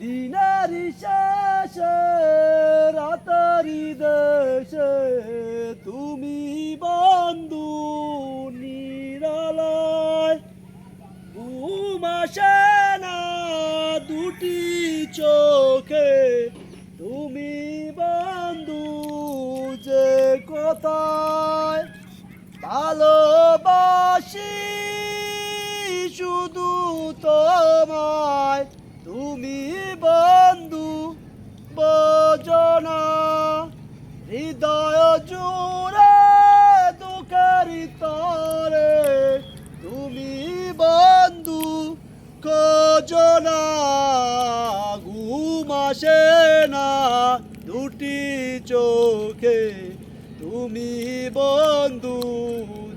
দিনারি শেষে, রাতারি দেশে, তুমি বন্ধু নিরালয়। ঘুম আসে না দুটি চোখে, তুমি বন্ধু যে কোথায়? ভালোবাসি তুমি বন্ধু, বোঝনা, হৃদয় জুড়ে দুঃখের তরে। তুমি বন্ধু, খোঁজনা, ঘুম আসে না দুটি চোখে। তুমি বন্ধু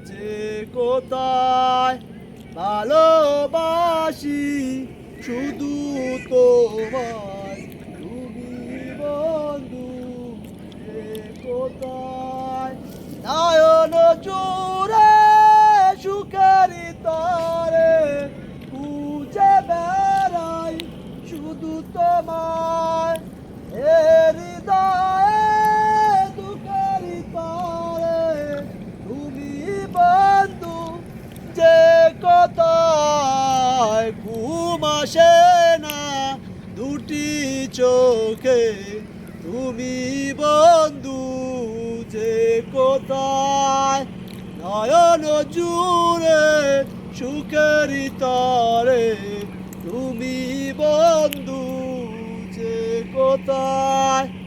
যে কোথায় ভালোবাসি, শুধু তোমায় তুমি বন্ধু কোথায়? নয়ন জুড়ে সুখের তরে খুঁজে বেড়াই শুধু তোমায়। এ হৃদয়ে দুঃখের তরে তুমি বন্ধু, যে কোথায়? ঘুম আসে না দুটি চোখে তুমি বন্ধু যে কোথায়? নয়ন জুড়ে সুখের তরে তুমি বন্ধু যে কোথায়?